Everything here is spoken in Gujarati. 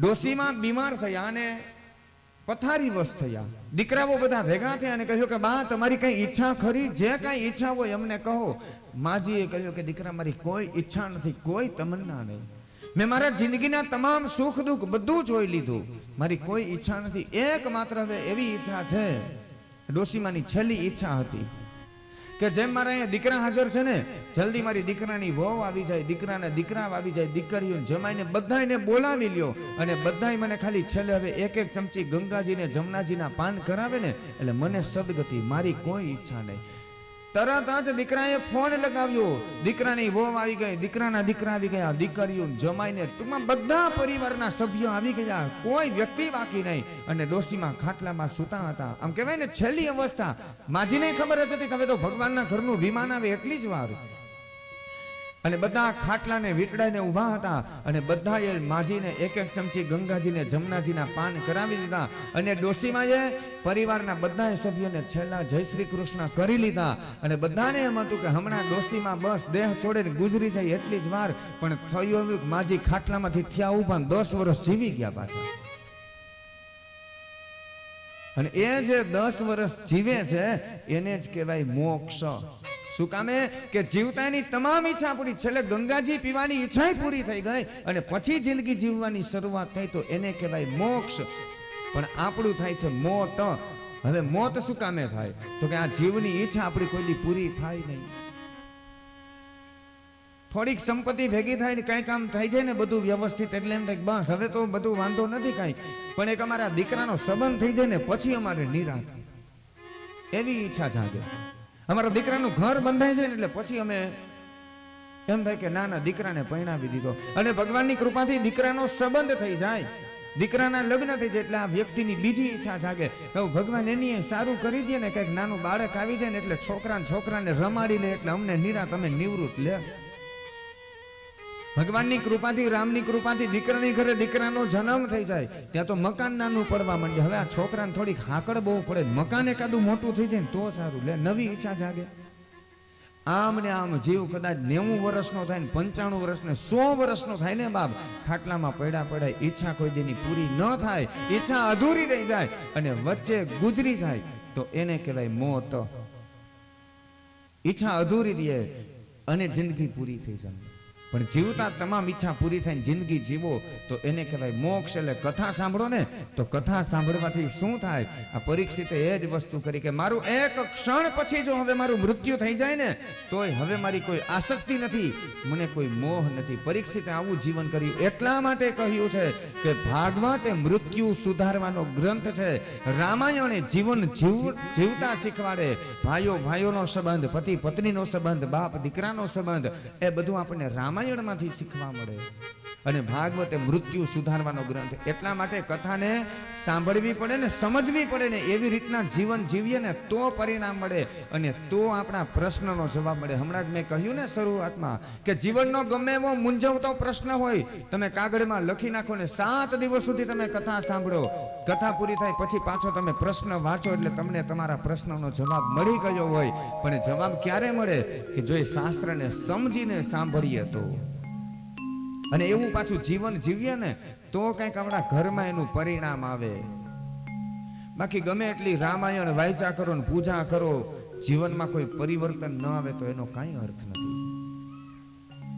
ડોસીમાં બીમાર થયા અને પથારીવશ થયા. દીકરાઓ બધા ભેગા થયા અને કહ્યું કે, બા, તમારી કઈ ઈચ્છા ખરી? જે કઈ ઈચ્છા હોય અમને કહો. માજીએ કહ્યું કે, દીકરા, મારી કોઈ ઈચ્છા નથી, કોઈ તમન્ના નહીં. મેં મારા જિંદગીના તમામ સુખ દુઃખ બધું જોઈ લીધું. મારી કોઈ ઈચ્છા નથી. એક માત્ર હવે એવી ઈચ્છા છે. ડોસીમાની છેલ્લી ઈચ્છા હતી. કે જેમ મારા અહીંયા દીકરા હાજર છે ને, જલ્દી મારી દીકરાની વહુ આવી જાય, દીકરાના દીકરા આવી જાય, દીકરીઓ જમાઈને બધાને બોલાવી લ્યો. અને બધાય મને ખાલી છેલ્લે હવે એક એક ચમચી ગંગાજીને જમનાજીના પાન કરાવે ને, એટલે મને સદગતિ, મારી કોઈ ઈચ્છા નહીં. તરત જ દીકરાએ ફોન લગાવ્યો. દીકરાની વહુ આવી ગઈ. દીકરાના દીકરા આવી ગયા. દીકરીઓ જમાઈને ટૂંકમાં બધા પરિવારના સભ્યો આવી ગયા. કોઈ વ્યક્તિ બાકી નહીં. અને ડોસીમાં ખાટલામાં સૂતા હતા. આમ કહેવાય ને, છેલ્લી અવસ્થા. માજીને ખબર જ હતી હવે તો ભગવાનના ઘરનું વિમાન આવે એટલી જ વાર. અને બધા ખાટલાને વીટડાઈને ઊભા હતા અને બધાએ માજીને એક એક ચમચી ગંગાજીને જમનાજીના પાન કરાવી દીધા અને ડોસીમાએ પરિવારના બધા સભ્યોને છેલ્લા જય શ્રી કૃષ્ણ કરી લીધા. અને બધાને એમ હતું કે હમણાં ડોસીમાં બસ દેહ છોડે ગુજરી જાય એટલી જ વાર, પણ થયું એવું માજી ખાટલામાંથી થયા ઊભા દસ વર્ષ જીવી ગયા પાછા. અને એ જે દસ વર્ષ જીવે છે, એને જ કહેવાય મોક્ષ. શું કામે? કે જીવતાની તમામ ઈચ્છા પૂરી. છેલ્લે ગંગાજી પીવાની ઈચ્છા પૂરી થઈ ગઈ અને પછી જિંદગી જીવવાની શરૂઆત થઈ તો એને કહેવાય મોક્ષ. પણ આપણું થાય છે મોત. હવે મોત શું કામે થાય? તો કે આ જીવની ઈચ્છા આપણી કોઈની પૂરી થાય નહીં. થોડીક સંપત્તિ ભેગી થાય ને કઈ કામ થઈ જાય ને બધું વ્યવસ્થિત એટલે એમ થાય બસ, હવે તો બધું વાંધો નથી કાંઈ. પણ એક અમારા દીકરાનો સંબંધ થઈ જાય ને પછી અમારે નિરાશ એવી ઈચ્છા જાગે. અમારા દીકરાનું ઘર બંધાય છે ને એટલે પછી અમે એમ થાય કે ના ના દીકરાને પરણાવી દીધો. અને ભગવાનની કૃપાથી દીકરાનો સંબંધ થઈ જાય. દીકરાના લગ્ન થઈ જાય એટલે આ વ્યક્તિની બીજી ઈચ્છા જાગે. હવે ભગવાન એની સારું કરી દે ને, કંઈક નાનું બાળક આવી જાય ને એટલે છોકરાને છોકરાને રમાડી લે એટલે અમને નિરા તમે નિવૃત્ત લે. ભગવાનની કૃપાથી, રામની કૃપાથી દીકરાની ઘરે દીકરાનો જન્મ થઈ જાય. ત્યાં તો મકાન નાનું પડવા માંડે હવે આ છોકરાને થોડીક હાકડ બહુ પડે. મકાન એકાદું મોટું થઈ જાય ને તો સારું. લે, નવી ઈચ્છા જાગે. આમ ને આમ જીવ કદાચ નેવું વર્ષનો થાય ને પંચાણું વર્ષ ને સો વર્ષનો થાય ને બાપ. ખાટલામાં પડ્યા પડ્યા. ઈચ્છા કોઈ દીની પૂરી ન થાય. ઈચ્છા અધૂરી રહી જાય અને વચ્ચે ગુજરી જાય. તો એને કહેવાય મોત. ઈચ્છા અધૂરી રહે અને જિંદગી પૂરી થઈ જાય. પણ જીવતા તમામ ઈચ્છા પૂરી થઈને જિંદગી જીવો, તો એને કહેવાય મોક્ષ. એટલે કથા સાંભળો ને, તો કથા સાંભળવાથી શું થાય? આ પરીક્ષિતે એ જ વસ્તુ કરી કે મારું એક ક્ષણ પછી જો હવે મારું મૃત્યુ થઈ જાય ને, તોય હવે મારી કોઈ આસક્તિ નથી, મને કોઈ મોહ નથી. પરીક્ષિતે આવું જીવન કર્યું એટલા માટે કહ્યું છે કે ભાગવત એ મૃત્યુ સુધારવાનો ગ્રંથ છે. રામાયણ જીવન જીવ, જીવતા શીખવાડે. ભાઈઓ ભાઈઓનો સંબંધ પતિ પત્નીનો સંબંધ બાપ દીકરાનો સંબંધ, એ બધું આપણને રામાયણમાંથી શીખવા મળે. અને ભાગવત મૃત્યુ સુધારવાનો ગ્રંથ. એટલા માટે કથાને સાંભળવી પડે ને સમજવી પડે ને એવી રીતના જીવન જીવીએ ને તો પરિણામ મળે અને તો આપણા પ્રશ્નનો જવાબ મળે. હમણાં જ મેં કહ્યું ને શરૂઆતમાં કે જીવનનો ગમે એવો મૂંઝવતો પ્રશ્ન હોય, તમે કાગળમાં લખી નાખો ને સાત દિવસ સુધી તમે કથા સાંભળો. કથા પૂરી થાય પછી પાછો તમે પ્રશ્ન વાંચો એટલે તમને તમારા પ્રશ્નનો જવાબ મળી ગયો હોય. પણ જવાબ ક્યારે મળે? કે જો એ શાસ્ત્રને સમજીને સાંભળીએ તો. અને એવું પાછું જીવન જીવીએ ને, તો કંઈક આપણા ઘરમાં એનું પરિણામ આવે. બાકી ગમે એટલી રામાયણ વાંચા કરો ને પૂજા કરો, જીવનમાં કોઈ પરિવર્તન ન આવે તો એનો કાંઈ અર્થ નથી.